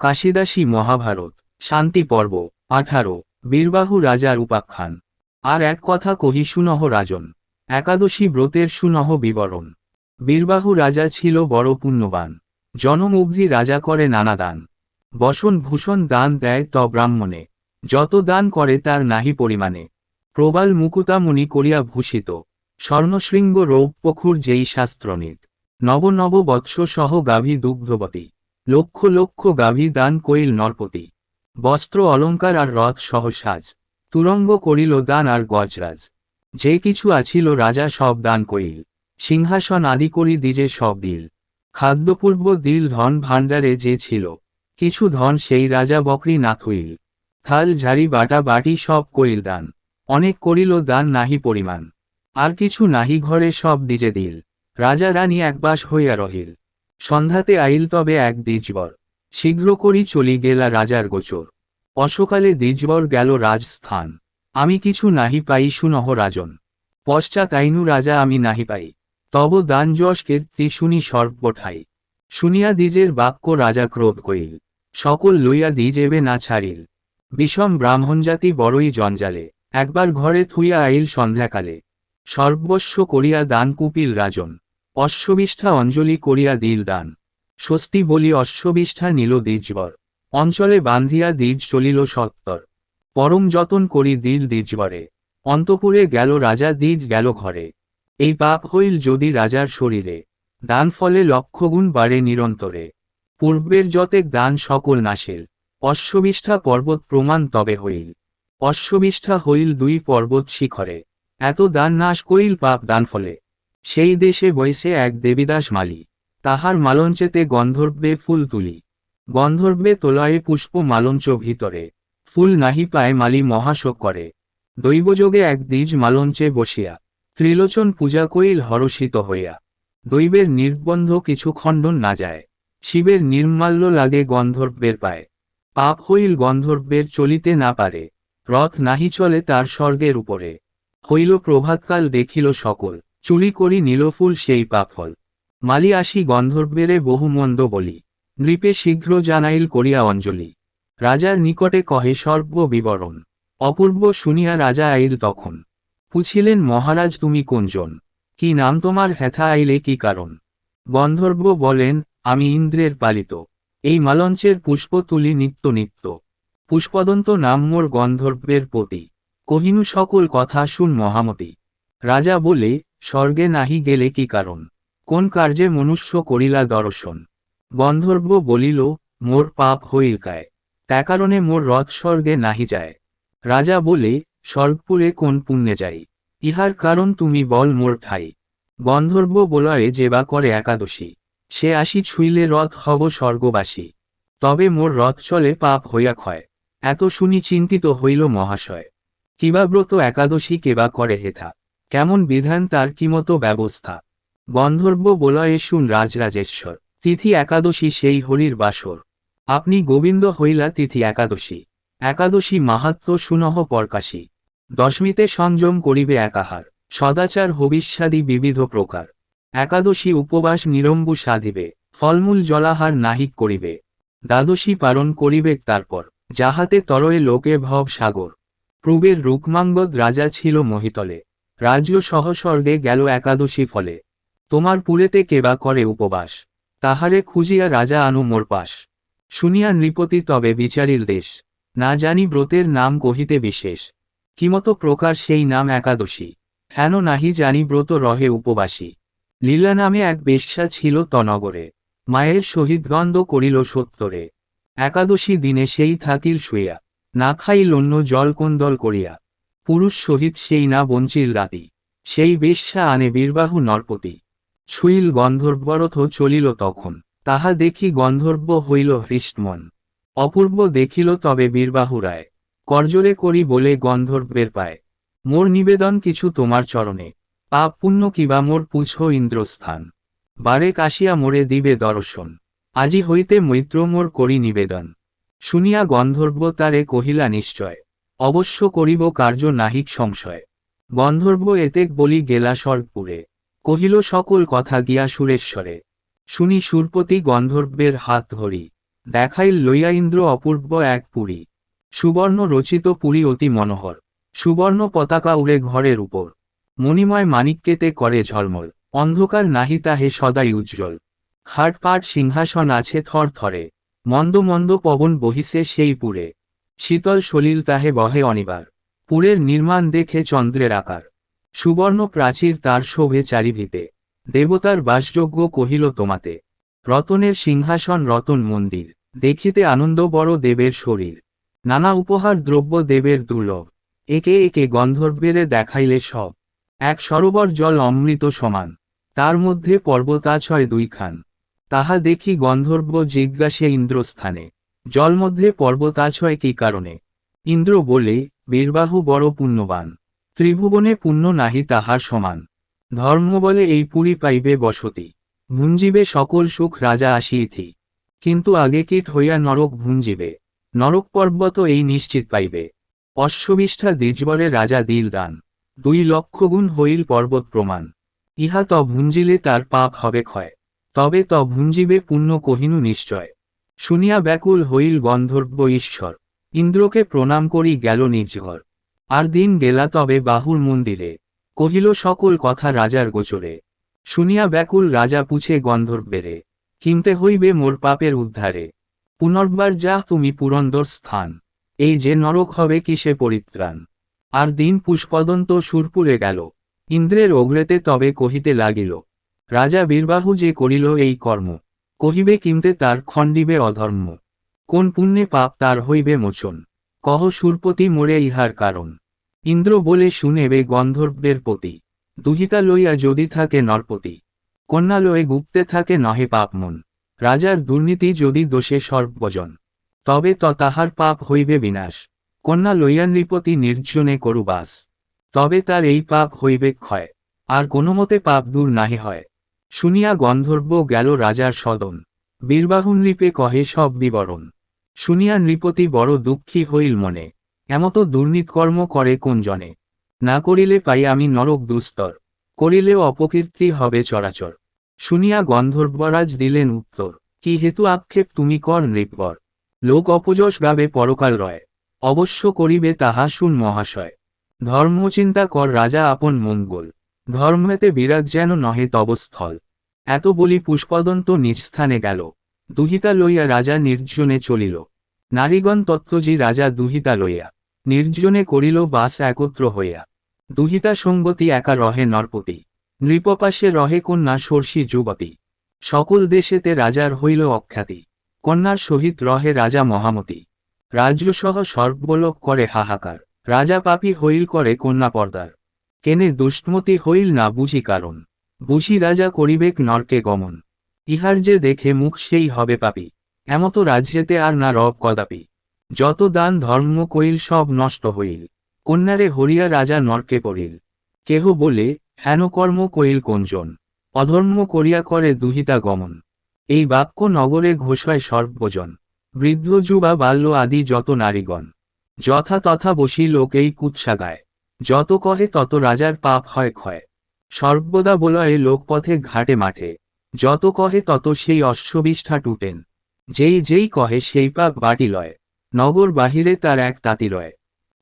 কাশিদাসী মহাভারত, শান্তি পর্ব, আঠারো, বীরবাহু রাজার উপাখ্যান। আর এক কথা কহি সুনহ রাজন, একাদশী ব্রতের সুনহ বিবরণ। বীরবাহু রাজা ছিল বড় পুণ্যবান, জনম অবধি রাজা করে নানা দান। বসন ভূষণ দান দেয় ত ব্রাহ্মণে, যত দান করে তার নাহি পরিমাণে। প্রবাল মুকুতামণি করিয়া ভূষিত, স্বর্ণশৃঙ্গ রৌপ্যখুর যেই শাস্ত্রনীত। নব নব বৎস সহ গাভী দুগ্ধবতী। লক্ষ লক্ষ গাভী দান কইল নরপতি। বস্ত্র অলঙ্কার আর রথ সহ সাজ। তুরঙ্গ করিল দান আর গজরাজ। যে কিছু আছিল রাজা সব দান করিল। সিংহাসন আদি করি দিজে সব দিল। খাদ্যপূর্ব দিল ধন ভাণ্ডারে যে ছিল। কিছু ধন সেই রাজা বকরি না থইল। থাল, ঝাড়ি, বাটা, বাটি সব কইল দান। অনেক করিল দান নাহি পরিমাণ। আর কিছু নাহি ঘরে সব দিজে দিল। রাজা রানী একবাস হইয়া রহিল। সন্ধ্যাতে আইল তবে এক দ্বিজবর। শীঘ্র করি চলি গেলা রাজার গোচর। অসকালে দ্বিজবর গেল রাজস্থান। আমি কিছু নাহি পাই সুনহ রাজন। পশ্চাৎ আইনু রাজা আমি নাহি পাই। তব দান যশ কীর্তি শুনি সর্বঠাই শুনিয়া দ্বিজের বাক্য রাজা ক্রোধ কইল সকল লইয়া দ্বিজেবে না ছাড়িল। বিষম ব্রাহ্মণজাতি বড়ই জঞ্জালে। একবার ঘরে থুইয়া আইল সন্ধ্যাকালে। সর্বস্ব করিয়া দান কুপিল রাজন। অশ্ববিষ্ঠা অঞ্জলি করিয়া দিল দান। স্বস্তি বলি অশ্ববিষ্ঠা নিল দ্বিজবর। অঞ্চলে বান্ধিয়া দ্বিজ চলিল সত্তর। পরম যতন করি দিল দ্বিজবরে। অন্তপুরে গেল রাজা দ্বিজ গেল ঘরে। এই পাপ হইল যদি রাজার শরীরে। দান ফলে লক্ষগুণ বাড়ে নিরন্তরে। পূর্বের যতেক দান সকল নাশেল অশ্ববিষ্ঠা পর্বত প্রমাণ তবে হইল। অশ্ববিষ্ঠা হইল দুই পর্বত শিখরে। এত দান নাশ কইল পাপ দান ফলে। সেই দেশে বৈশে এক দেবীদাস মালি। তাহার মালঞ্চেতে গন্ধর্বে ফুল তুলি। গন্ধর্বে তোলায়ে পুষ্প মালঞ্চ ভিতরে। ফুল নাহি পায় মালি মহাশোক করে। দৈবযোগে এক দ্বিজ মালঞ্চে বসিয়া। ত্রিলোচন পূজা কইল হরষিত হইয়া। দৈবের নির্বন্ধ কিছু খণ্ডন না যায়। শিবের নির্মাল্য লাগে গন্ধর্বের পায়। পাপ হইল গন্ধর্বের চলিতে না পারে। রথ নাহি চলে তার স্বর্গের উপরে। হইল প্রভাতকাল দেখিল সকল। চুরি করি নীলফুল সেই পাফল। মালি আসি গন্ধর্বেরে বহু মন্দ বলি। নৃপে শীঘ্র জানাইল করিয়া অঞ্জলি। রাজার নিকটে কহে সর্ব বিবরণ। অপূর্ব শুনিয়া রাজা আইল তখন। পুছিলেন, মহারাজ, তুমি কোনজন? কি নাম তোমার? হেথা আইলে কি কারণ? গন্ধর্ব বলেন, আমি ইন্দ্রের পালিত। এই মালঞ্চের পুষ্প তুলি নিত্য নিত্য। পুষ্পদন্ত নাম মোর গন্ধর্বের পতি কহিনু সকল কথা শুন মহামতি। রাজা বলে স্বর্গে নাহি গেলে কি কারণ? কোন কার্যে মনুষ্য করিলা দর্শন? গন্ধর্ব বলিল, মোর পাপ হইল কায়। তা কারণে মোর রথ স্বর্গে নাহি যায়। রাজা বলে, স্বর্গপুরে কোন পুণ্যে যাই? ইহার কারণ তুমি বল মোর ঠাই। গন্ধর্ব বলয়ে যেবা করে একাদশী। সে আসি ছুইলে রথ হব স্বর্গবাসী। তবে মোর রথ চলে পাপ হইয়া ক্ষয়। এত শুনি চিন্তিত হইল মহাশয়। কিবা ব্রত একাদশী কেবা করে হেথা? কেমন বিধান তার কিমতো ব্যবস্থা? গন্ধর্ব বলয়ে শুন রাজরাজেশ্বর, তিথি একাদশী সেই হরির বাসর। আপনি গোবিন্দ হইলা তিথি একাদশী। একাদশী মাহাত্ম সুনহ পরকাশী। দশমীতে সংযম করিবে একাহার। সদাচার হবিষ্যাদি বিবিধ প্রকার। একাদশী উপবাস নিরম্বু সাধিবে। ফলমূল জলাহার নাহিক করিবে। দ্বাদশী পালন করিবে তারপর। যাহাতে তরয়ে লোকে ভব সাগর। প্রবের রুকমাঙ্গদ রাজা ছিল মহিতলে। রাজ্য সহস্বর্গে গেল একাদশী ফলে। তোমার পুরেতে কেবা করে উপবাস? তাহারে খুঁজিয়া রাজা আনু মোর পাশ। শুনিয়া নৃপতি তবে বিচারিল দেশ। না জানি ব্রতের নাম কহিতে বিশেষ। কিমতো প্রকার সেই নাম একাদশী? হেন নাহি জানি ব্রত রহে উপবাসী। লীলা নামে এক বেশ্যা ছিল তনগরে। মায়ের সহিত গন্ধ করিল সত্তরে। একাদশী দিনে সেই থাকিল শুইয়া। না খাইল অন্য জল কোন্দল করিয়া। পুরুষ সহিত সেই না বঞ্চিল রাতি, সেই বেশ্যা আনে বীরবাহু নরপতি। ছুইল গন্ধর্বরথ চলিল তখন, তাহা দেখি গন্ধর্ব হইল হৃষ্টমন। অপূর্ব দেখিল তবে বীরবাহু রায় করজোরে করি বলে গন্ধর্বের পায়। মোর নিবেদন কিছু তোমার চরণে পাপ পুণ্য কিবা মোর পুছ ইন্দ্রস্থান। বারে কাশিয়া মোরে দিবে দর্শন, আজি হইতে মৈত্র মোর করি নিবেদন। শুনিয়া গন্ধর্ব তারে কহিলা নিশ্চয় অবশ্য করিব কার্য নাহিক সংশয়। গন্ধর্ব এতেক বলি গেলা স্বর্গপুরে। কহিল, সকল কথা গিয়া সুরেশ্বরে। শুনি সুরপতি গন্ধর্বের হাত ধরি। দেখাইল লইয়া ইন্দ্র অপূর্ব এক পুরী। সুবর্ণ রচিত পুরী অতি মনোহর। সুবর্ণ পতাকা উড়ে ঘরের উপর। মণিময় মানিক্যেতে করে ঝলমল। অন্ধকার নাহি তাহে সদাই উজ্জ্বল। খাটপাট সিংহাসন আছে থর থরে মন্দ মন্দ পবন বহিছে সেই পুরে। শীতল সলিল তাহে বহে অনিবার। পুরের নির্মাণ দেখে চন্দ্রের আকার। সুবর্ণ প্রাচীর তার শোভে চারিভিতে। দেবতার বাসযোগ্য কহিল তোমাতে, রতনের সিংহাসন রতন মন্দির, দেখিতে আনন্দ বড় দেবের শরীর। নানা উপহার দ্রব্য দেবের দুর্লভ। একে একে গন্ধর্বেরে দেখাইলে সব। এক সরোবর জল অমৃত সমান। তার মধ্যে পর্বতাছয় দুইখান। তাহা দেখি গন্ধর্ব জিজ্ঞাসে ইন্দ্রস্থানে। জল মধ্যে পর্বতাছয় কি কারণে। ইন্দ্র বলে, বীরবাহু বড় পুণ্যবান। ত্রিভুবনে পুণ্য নাহি তাহার সমান। ধর্ম বলে এই পুরী পাইবে বসতি। ভুঞ্জিবে সকল সুখ রাজা আসিয়েথি কিন্তু আগে কীট হইয়া নরক ভুঞ্জিবে। নরক পর্বত এই নিশ্চিত পাইবে। অশ্ববিষ্ঠা দ্বিজবরে রাজা দিল দান দুই লক্ষ গুণ হইল পর্বত প্রমাণ। ইহা ত ভুঞ্জিলে তার পাপ হবে ক্ষয়। তবে ত ভুঞ্জিবে পুণ্য কহিনু নিশ্চয়। শুনিয়া ব্যাকুল হইল গন্ধর্ব ঈশ্বর। ইন্দ্রকে প্রণাম করি গেল নিজ ঘর। আর দিন গেলা তবে বাহুর মন্দিরে। কহিল, সকল কথা রাজার গোচরে। শুনিয়া ব্যাকুল রাজা পুছে গন্ধর্বেরে। কিনতে হইবে মোর পাপের উদ্ধারে। পুনর্বার যা তুমি পুরন্দর স্থান। এই যে নরক হবে কিসে পরিত্রাণ। আর দিন পুষ্পদন্ত সুরপুরে গেল। ইন্দ্রের অগ্রেতে তবে কহিতে লাগিল, রাজা বীরবাহু যে করিল এই কর্ম। কহিবে, কিমতে তার খণ্ডিবে অধর্ম। কোন পুণ্যে পাপ তার হইবে মোচন। কহ, সুরপতি মোরে ইহার কারণ। ইন্দ্র বলে, শুনেবে গন্ধর্বদের পতি। দুহিতা লইয়া যদি থাকে নরপতি। কন্যা লয়ে গুপ্তে থাকে নহে পাপ মন রাজার দুর্নীতি যদি দোষে সর্বজন। তবে ত তাহার পাপ হইবে বিনাশ। কন্যা লইয়া নৃপতি নির্জনে করুবাস। তবে তার এই পাপ হইবে ক্ষয়। আর কোনো মতে পাপ দূর নাহি হয়। শুনিয়া গন্ধর্ব গেল রাজার সদন। বীরবাহু নৃপে কহে সব বিবরণ। শুনিয়া নৃপতি বড় দুঃখী হইল মনে। এমত দুর্নীতকর্ম করে কোন জনে না করিলে পাই আমি নরক দুস্তর। করিলেও অপকীর্তি হবে চরাচর। শুনিয়া গন্ধর্বরাজ দিলেন উত্তর, কি হেতু আক্ষেপ তুমি কর নৃপর লোক অপযশ গাবে পরকাল রয়। অবশ্য করিবে তাহা শুন মহাশয়। ধর্মচিন্তা কর রাজা আপন মঙ্গল। ধর্মেতে বিরাজ যেন নহে তবস্থল। এত বলি পুষ্পদন্ত নিজ স্থানে গেল। দুহিতা লইয়া রাজা নির্জনে চলিল। নারীগণ তত্ত্বজি রাজা দুহিতা লইয়া। নির্জনে করিল বাস একত্র হইয়া। দুহিতা সঙ্গতি একা রহে নরপতি। নৃপপাশে রহে কন্যা সর্ষি যুবতী। সকল দেশেতে রাজার হইল অখ্যাতি। কন্যার সহিত রহে রাজা মহামতি। রাজ্যসহ সর্বলোক করে হাহাকার। রাজা পাপী হইল করে কন্যা পর্দার। কেনে দুষ্টমতি হইল না বুঝি কারণ। বুঝি রাজা করিবেক নরকে গমন। ইহার যে দেখে মুখ সেই হবে পাপী। এমত রাজ্যেতে আর না রব কদাপি। যত দান ধর্ম কইল সব নষ্ট হইল। কন্যারে হরিয়া রাজা নরকে পড়িল। কেহ বলে, হেন কর্ম কইল কোনজন? অধর্ম করিয়া করে দুহিতা গমন। এই বাক্য নগরে ঘোষায় সর্বজন। বৃদ্ধ যুবা বাল্য আদি যত নারীগণ। যথা তথা বসি লোক কুৎসাগায় যত কহে তত রাজার পাপ হয় ক্ষয়। সর্বদা বলয়ে লোকপথে ঘাটে মাঠে। যত কহে তত সেই অশ্ববিষ্ঠা টুটেন। যেই যেই কহে সেই পাপ বাটি লয়। নগর বাহিরে তার এক তাঁতি রয়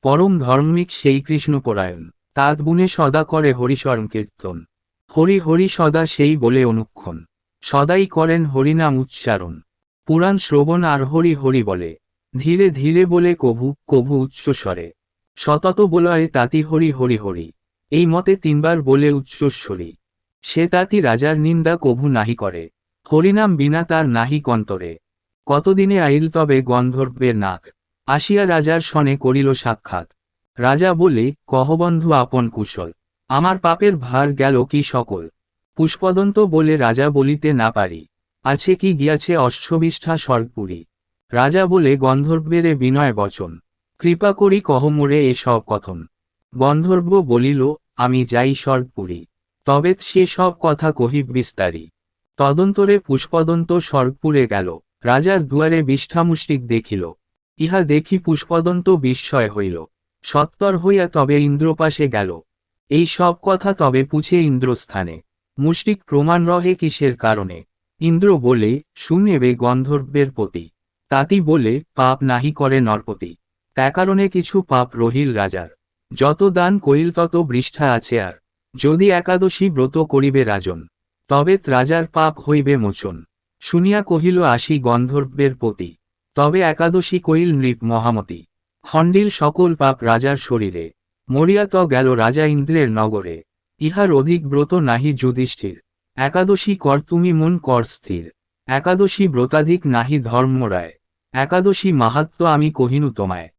পরম ধর্মিক সেই কৃষ্ণপরায়ণ। তাঁত বুনে সদা করে হরিশরণ কীর্তন। হরি হরি সদা সেই বলে অনুক্ষণ। সদাই করেন হরিনাম উচ্চারণ। পুরাণ শ্রবণ আর হরি হরি বলে। ধীরে ধীরে বলে কভু কভু উচ্চস্বরে। সতত বলয়ে তাতি হরি হরি হরি। এই মতে তিনবার বলে উচ্চস্বরী, সে তাতি রাজার নিন্দা কভু নাহি করে, হরিনাম বিনা তার নাহি কন্তরে। কতদিনে আইল তবে গন্ধর্বের নাক, আসিয়া রাজার সনে করিল সাক্ষাৎ। রাজা বলে, কহবন্ধু আপন কুশল, আমার পাপের ভার গেল কি সকল? পুষ্পদন্ত বলে রাজা বলিতে না পারি, আছে কি গিয়াছে অশ্ববিষ্ঠা স্বর্গপুরী? রাজা বলে, গন্ধর্বেরে বিনয় বচন কৃপা করি কহমোরে এ সব কথন। গন্ধর্ব বলিল, আমি যাই স্বর্গপুরী। তবে সে সব কথা কহিব বিস্তারি। তদন্তরে পুষ্পদন্ত স্বর্গপুরে গেল। রাজার দুয়ারে বিষ্ঠামুষ্টিক দেখিল। ইহা দেখি পুষ্পদন্ত বিস্ময় হইল। সত্তর হইয়া তবে ইন্দ্রপাশে গেল। এই সব কথা তবে পুছে ইন্দ্রস্থানে। মুষ্টিক প্রমাণ রহে কিসের কারণে। ইন্দ্র বলে, শুনেবে গন্ধর্বের প্রতি। তাতি বলে, পাপ নাহি করে নরপতি। তা কারণে কিছু পাপ রহিল রাজার। যত দান কইল তত বৃষ্ঠা আছে আর। যদি একাদশী ব্রত করিবে রাজন, তবে রাজার পাপ হইবে মোচন। শুনিয়া কহিল আসি গন্ধর্বের পতি, তবে একাদশী কইল নৃপ মহামতি। খণ্ডিল সকল পাপ রাজার শরীরে। মরিয়া ত গেল রাজা ইন্দ্রের নগরে। ইহার অধিক ব্রত নাহি যুধিষ্ঠির। একাদশী কর তুমি মন কর স্থির। একাদশী ব্রতাধিক নাহি ধর্মরায় একাদশী মাহাত্ম আমি কহিনু তোমায়।